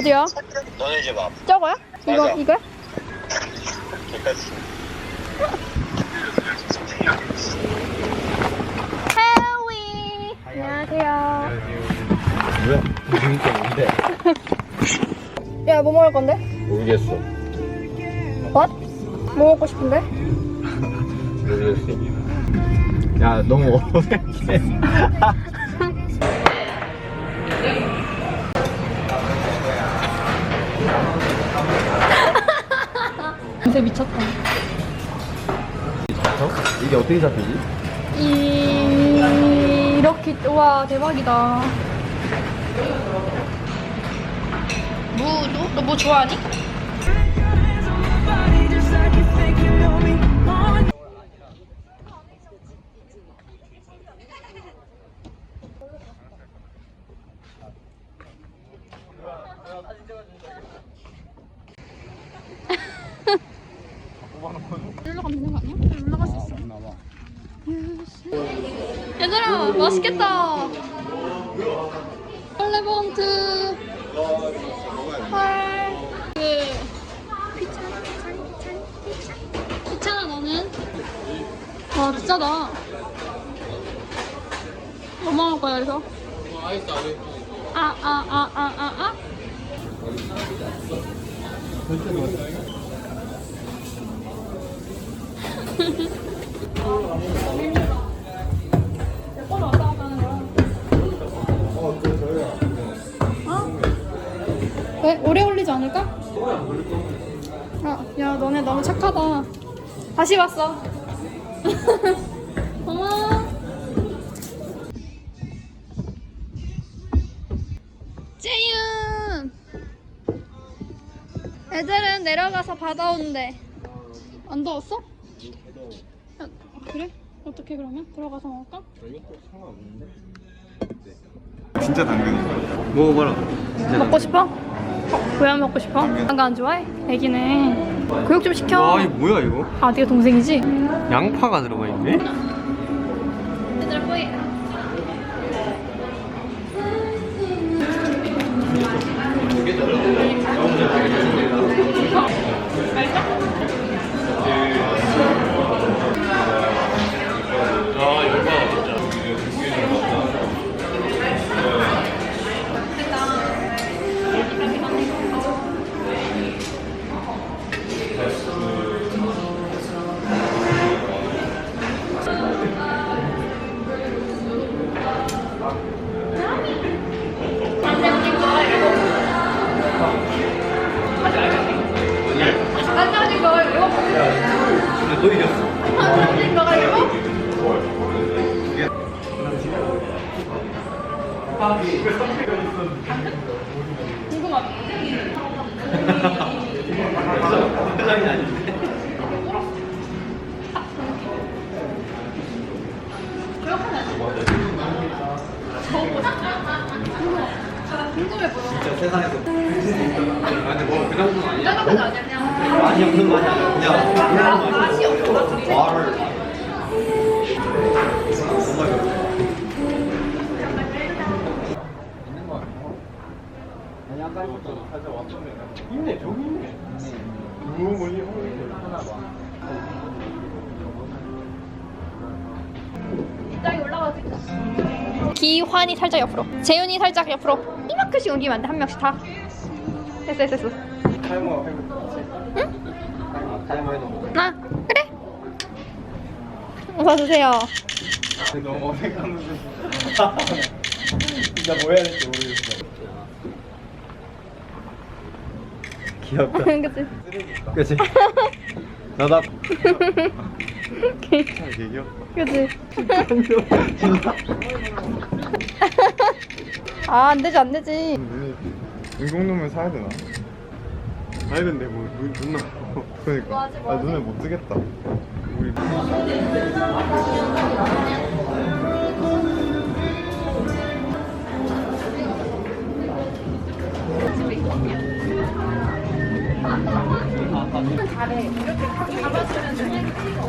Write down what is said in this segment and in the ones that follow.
어디야? 너네 집 앞. 저거야? 이거 맞아. 이거야? 개까지. 해위. 안녕하세요. 뭐야? 진짜 뭔데? 야, 뭐 먹을 건데? 모르겠어. What? 뭐 먹고 싶은데? 모르겠어. 야, 너무 어색해. 근데 미쳤다. 이게 어떻게 잡히지? 이 이렇게 와 대박이다. 무도? 너 뭐 좋아하니? 일로 가면 되는 거 아니야? 올라갈 수 있어. 얘들아 맛있겠다. 헐레봉트. 헐그 귀찮아 너는 와 비싸다. 뭐 먹을 거야 이거 아아 아 아 아아 왜? 오래 걸리지 않을까? 아, 야, 너네 너무 착하다. 다시 왔어. 고마워. 재윤! 애들은 내려가서 바다 온대. 안 더웠어? 야, 그래? 어떻게 그러면? 들어가서 먹을까? 진짜 당근이야. 먹어봐라. 먹고 싶어? 어, 왜안 먹고 싶어? 당근 안 좋아해? 애기네. 교육 좀 시켜. 와, 이거 뭐야, 이거? 아, 네가 동생이지? 양파가 들어가 있네? 진짜 세상에서 아 근데 뭐그 정도는 아니야 맛이 없는 맛이 아니야 그냥 맛이 없어 와를 환이 살짝 옆으로. 재윤이 살짝 옆으로. 이만큼씩 옮기면 안 돼. 한 명씩 다. 됐어, 됐어, 됐어. 타이머? 응? 타이머 해놓은 거 아, 그래? 어서 드세요. 너무 어색하면서 진짜 뭐 해야 될지 모르겠어 귀엽다 그치? 그치? 나다 오케이. 되게 귀엽다 그치? 진짜 아, 안 되지, 안 되지. 인공눈물 사야 되나? 사야 된대, 뭐, 눈, 눈 나. 그러니까. 뭐 뭐 아, 눈에 못 뜨겠다. 우리. 아, 아, 아. 잘해. 이렇게 잡아주면 되게 찍어.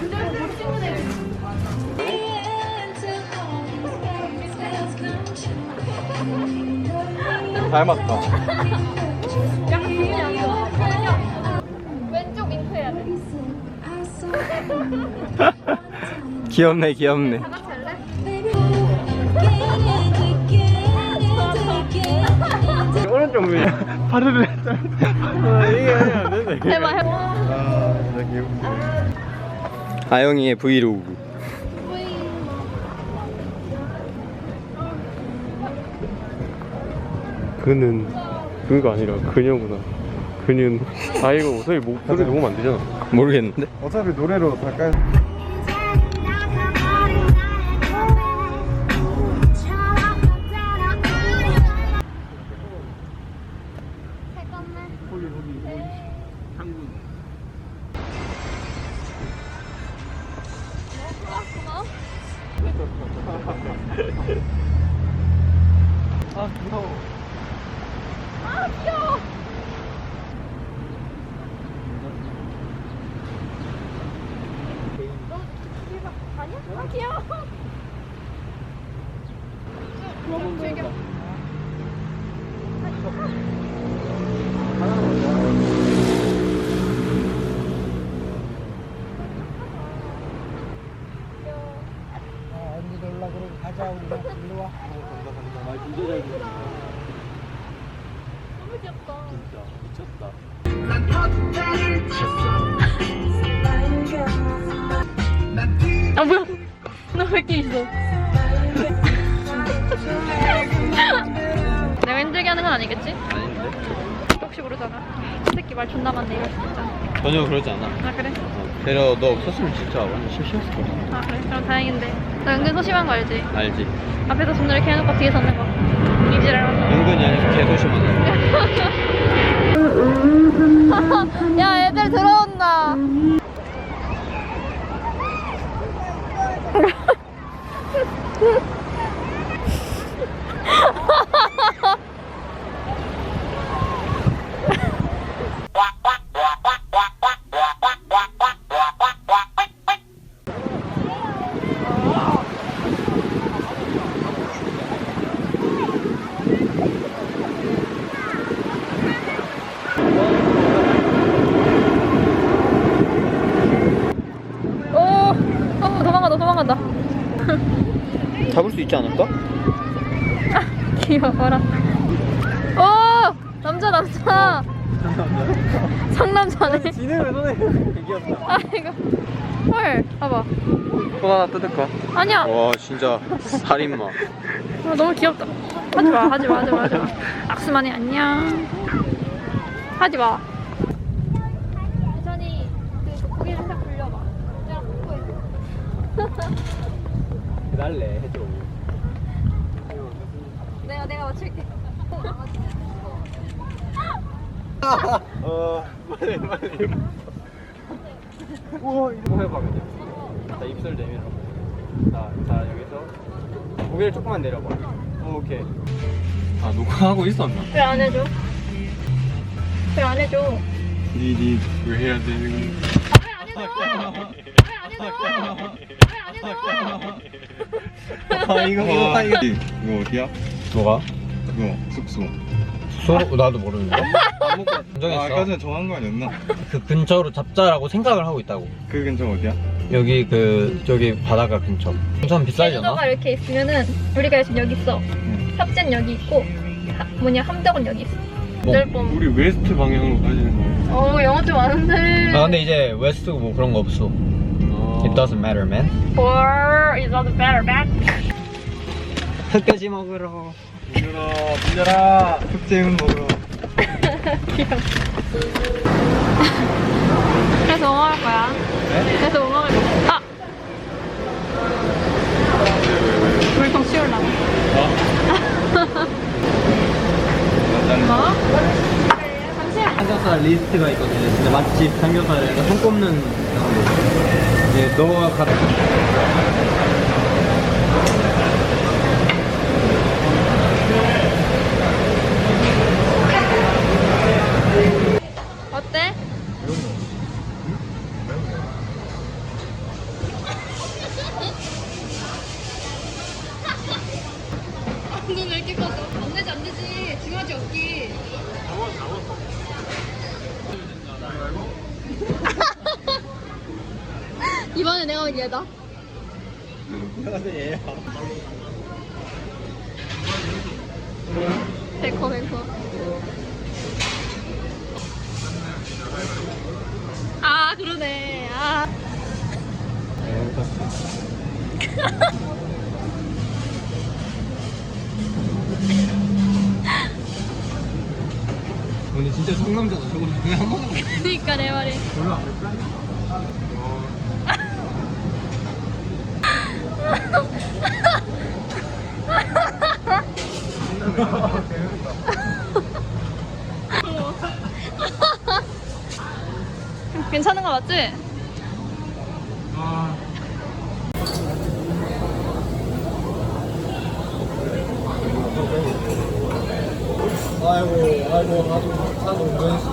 근데 친구들 안 좋아. 왼쪽 윙크 해야 돼. 귀엽네, 귀엽네. 다 같이 할래? 오른쪽 위에 파르르. 아, 이게 안 된다. 해봐 해봐. 아, 귀엽지. 아영이의 브이로그 그는 그가 아니라 그녀구나. 그는 아 이거 어차피 목소리 녹음 안 되잖아. 모르겠는데 어차피 노래로 잠깐. 아 무서워. 아귀 아니겠지? 아닌데 혹시 모르잖아. 이 새끼 말 존나 많네 이럴 수도 있잖아. 전혀 그러지 않아 아 그래? 배려 너 없었으면 진짜 완전 것 같아 아 그래? 그럼 다행인데. 나 은근 소심한 거 알지? 알지 앞에서 손을 이렇게 해놓고 뒤에서 하는 거. 이지랄 은근히 아니고 개소심하네 야애 있지 않을까? 귀여워라. 오 남자 남자. 상남자네. 진행을 너네 얘기한다. 아 이거 헐 봐봐. 손 하나 뜯을까? 아니야. 와 진짜 살인마 아, 너무 귀엽다. 하지 마, 하지 마, 하지 마, 하지 마. 악수만이 안녕. 하지 마. 천천히 그 고개를 살짝 굴려봐. 내가 뽀뽀해. 해달래 해줘 맞출게. 어, 빨리 빨리. 우와, 뭐 해봐 그냥 자 입술 내밀어 자, 자 여기서 고개를 조금만 내려봐 어, 오케이 아 녹화하고 있었나? 왜 안 해줘? 왜 안 해줘? 니니 왜 해야 되는? 아, 왜안 해줘? 왜 안 해줘? 왜 안 해줘? 아 이거 와, 이거 이거 어디야? 뭐가? 이거 숙소. 소 나도 모르는데 아, 정했어 아까 전에 정한 거 아니었나? 그 근처로 잡자라고 생각을 하고 있다고 그 근처 어디야? 여기 그 저기 바닷가 근처 좀 비싸려나? 제주도가 이렇게 있으면은 우리가 지금 여기 있어. 응. 협재는 여기 있고 하- 뭐냐 함덕은 여기 있어. 뭐? 넓범. 우리 웨스트 방향으로 가지는 거. 어 영어 좀 아는데. 아 근데 이제 웨스트 뭐 그런 거 없어 It doesn't matter man Or is not better back. 흑돼지 먹으러 민열아, 민열아, 흑제음 먹으러. 귀여워. 그래서 뭐 먹을 거야? 네? 그래서 뭐 먹을 거야? 아! 물통 치울라. 뭐? 잠시만. 삼겹살 리스트가 있거든요 진짜 맛집 삼겹살을 손 꼽는 이제 너가 가 이번에 내가 온 얘다. 백호 백호. 아 그러네. 아. 근데 진짜 상남자다. 저거 왜한 번도 못 그러니까 내 말이. 별로 안 괜찮은 거 맞지? 아. 아이고 아이고 하도 하도 은근 씨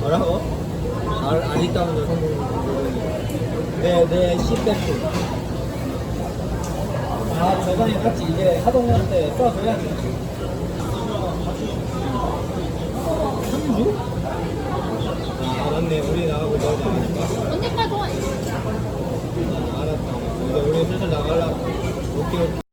뭐라고? 안, 안 있다면서 성공 내내 시백프 아 저번에 같이 이제 하동할 때 쏴줘야지. 아 맞네 우리 나가고 너지 않을까 언제까지 와? 아, 알았다. 이제 우리 슬슬 나가려고. 오케이 오케이